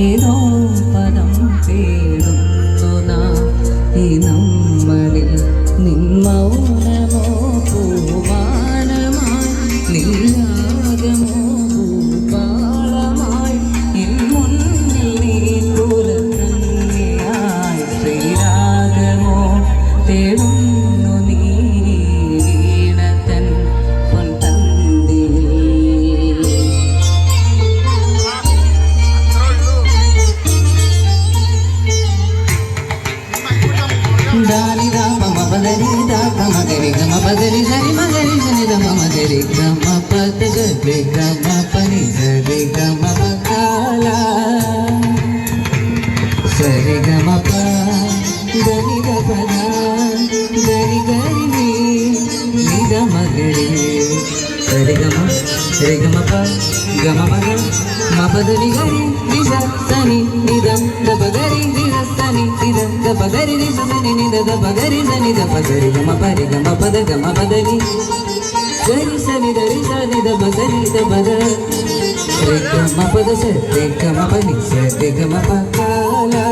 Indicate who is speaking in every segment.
Speaker 1: ഏതോ പദം തേടുന്നു దమ మగరి గమ పద గరి గమ పని సరి గమ పకాల సరి గమ ప దని ద పద దని గరి ని ని ద మగరి సరి గమ సరి గమ ప గమ మగ మపదని గరి ని స సని ని ద ద పగరి ని ద సని ని ద ద పగరి ని స సని మగరి మగ రే గమ పద. సరే గమ పని సరే గమ పకాలా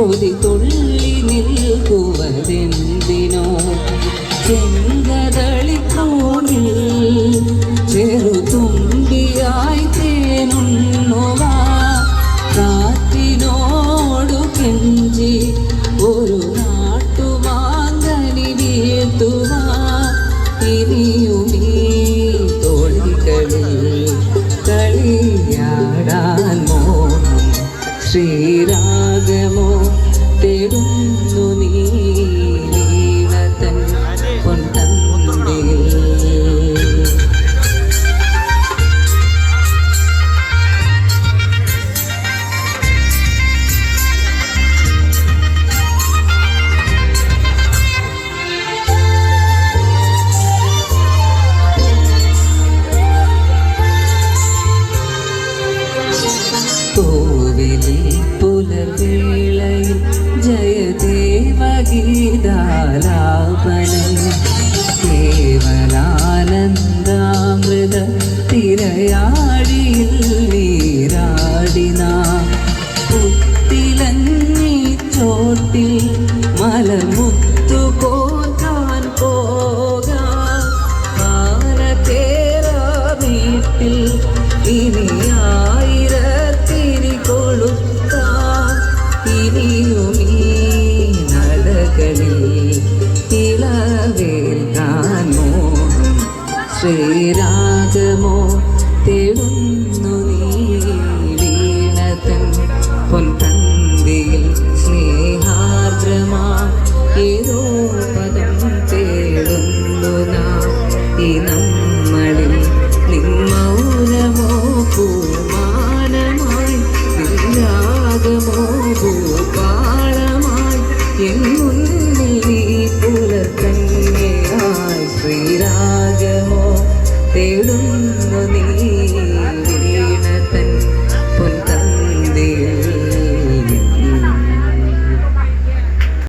Speaker 1: കൊതി തുള്ളി നിൽക്കുവതെന്തിനോ ചെങ്കതളിക്കൂണിൽ ചെറുതുമ്പിയായി തേനുണ്ണുവാ. കാറ്റിനോടു കെഞ്ചി ഒരു നാട്ടുമാങ്കനി വീഴ്ത്തുവാ. ഇനിയുമീ ശ്രീരാഗമോ തേടുന്നു നീ വീണതൻ കൂട്ടിൽ മലർമുത്തു കോറ്റാൻ പോകാന തേര വീട്ടിൽ ഇനി ആയിരത്തിരി കൊളുത്താൻ ഇനിയും ഈ നടകളിൽ ഇളവേൽക്കാൻ മോഹം ശ്രീരാഗമോ തേടും என்